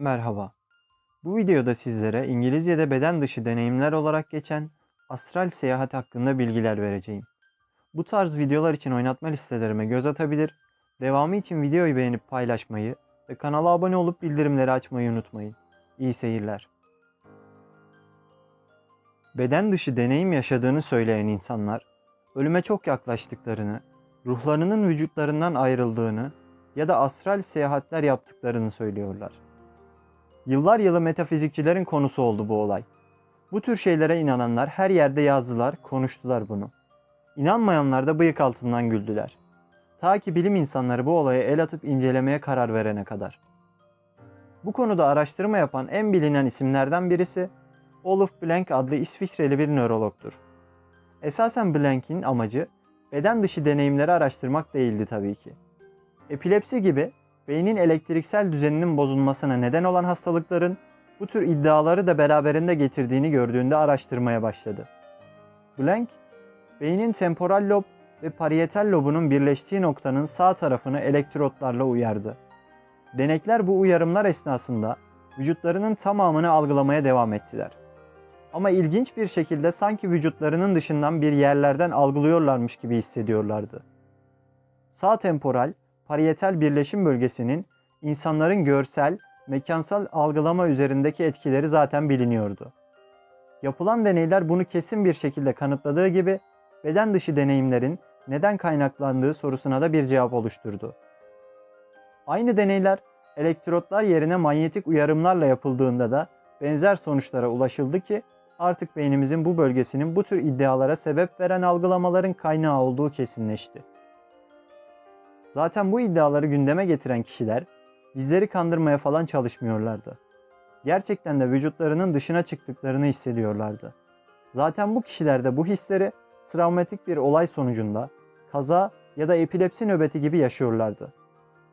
Merhaba. Bu videoda sizlere İngilizce'de beden dışı deneyimler olarak geçen astral seyahat hakkında bilgiler vereceğim. Bu tarz videolar için oynatma listelerime göz atabilir, devamı için videoyu beğenip paylaşmayı ve kanala abone olup bildirimleri açmayı unutmayın. İyi seyirler. Beden dışı deneyim yaşadığını söyleyen insanlar, ölüme çok yaklaştıklarını, ruhlarının vücutlarından ayrıldığını ya da astral seyahatler yaptıklarını söylüyorlar. Yıllar yılı metafizikçilerin konusu oldu bu olay. Bu tür şeylere inananlar her yerde yazdılar, konuştular bunu. İnanmayanlar da bıyık altından güldüler. Ta ki bilim insanları bu olaya el atıp incelemeye karar verene kadar. Bu konuda araştırma yapan en bilinen isimlerden birisi Olaf Blank adlı İsviçreli bir nörologtur. Esasen Blank'in amacı beden dışı deneyimleri araştırmak değildi tabii ki. Epilepsi gibi beynin elektriksel düzeninin bozulmasına neden olan hastalıkların bu tür iddiaları da beraberinde getirdiğini gördüğünde araştırmaya başladı. Blank, beynin temporal lob ve parietal lobunun birleştiği noktanın sağ tarafını elektrotlarla uyardı. Denekler bu uyarımlar esnasında vücutlarının tamamını algılamaya devam ettiler. Ama ilginç bir şekilde sanki vücutlarının dışından bir yerlerden algılıyorlarmış gibi hissediyorlardı. Sağ temporal, parietal birleşim bölgesinin insanların görsel, mekansal algılama üzerindeki etkileri zaten biliniyordu. Yapılan deneyler bunu kesin bir şekilde kanıtladığı gibi beden dışı deneyimlerin neden kaynaklandığı sorusuna da bir cevap oluşturdu. Aynı deneyler elektrotlar yerine manyetik uyarımlarla yapıldığında da benzer sonuçlara ulaşıldı ki artık beynimizin bu bölgesinin bu tür iddialara sebep veren algılamaların kaynağı olduğu kesinleşti. Zaten bu iddiaları gündeme getiren kişiler bizleri kandırmaya falan çalışmıyorlardı. Gerçekten de vücutlarının dışına çıktıklarını hissediyorlardı. Zaten bu kişiler de bu hisleri travmatik bir olay sonucunda kaza ya da epilepsi nöbeti gibi yaşıyorlardı.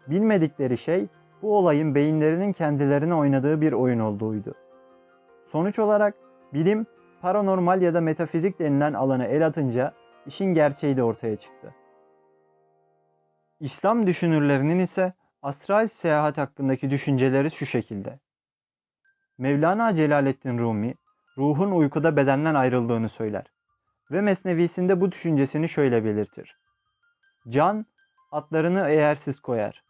Bilmedikleri şey bu olayın beyinlerinin kendilerine oynadığı bir oyun olduğuydu. Sonuç olarak bilim, paranormal ya da metafizik denilen alana el atınca işin gerçeği de ortaya çıktı. İslam düşünürlerinin ise astral seyahat hakkındaki düşünceleri şu şekilde. Mevlana Celaleddin Rumi, ruhun uykuda bedenden ayrıldığını söyler ve mesnevisinde bu düşüncesini şöyle belirtir. Can, atlarını eğersiz koyar.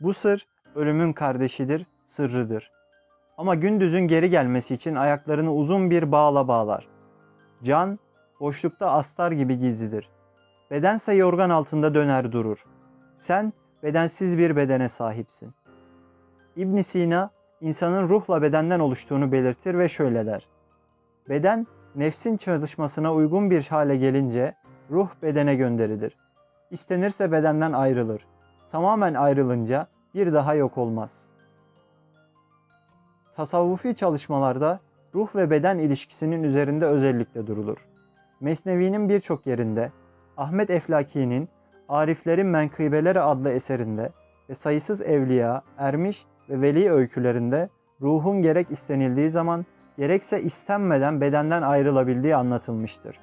Bu sır, ölümün kardeşidir, sırrıdır. Ama gündüzün geri gelmesi için ayaklarını uzun bir bağla bağlar. Can, boşlukta astar gibi gizlidir. Bedense yorgan altında döner durur. Sen bedensiz bir bedene sahipsin. İbn Sina insanın ruhla bedenden oluştuğunu belirtir ve şöyle der. Beden nefsin çalışmasına uygun bir hale gelince ruh bedene gönderilir. İstenirse bedenden ayrılır. Tamamen ayrılınca bir daha yok olmaz. Tasavvufi çalışmalarda ruh ve beden ilişkisinin üzerinde özellikle durulur. Mesnevi'nin birçok yerinde Ahmet Eflaki'nin Ariflerin Menkıbeleri adlı eserinde ve sayısız evliya, ermiş ve veli öykülerinde ruhun gerek istenildiği zaman gerekse istenmeden bedenden ayrılabildiği anlatılmıştır.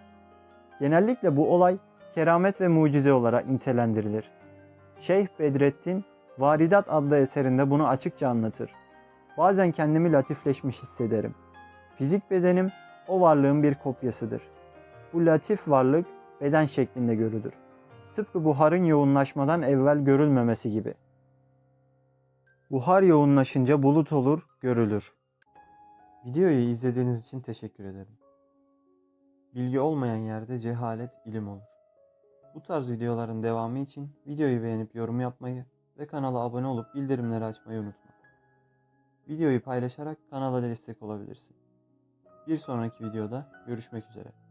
Genellikle bu olay keramet ve mucize olarak nitelendirilir. Şeyh Bedrettin Varidat adlı eserinde bunu açıkça anlatır. Bazen kendimi latifleşmiş hissederim. Fizik bedenim o varlığın bir kopyasıdır. Bu latif varlık beden şeklinde görülür. Tıpkı buharın yoğunlaşmadan evvel görülmemesi gibi. Buhar yoğunlaşınca bulut olur, görülür. Videoyu izlediğiniz için teşekkür ederim. Bilgi olmayan yerde cehalet ilim olur. Bu tarz videoların devamı için videoyu beğenip yorum yapmayı ve kanala abone olup bildirimleri açmayı unutma. Videoyu paylaşarak kanala destek olabilirsin. Bir sonraki videoda görüşmek üzere.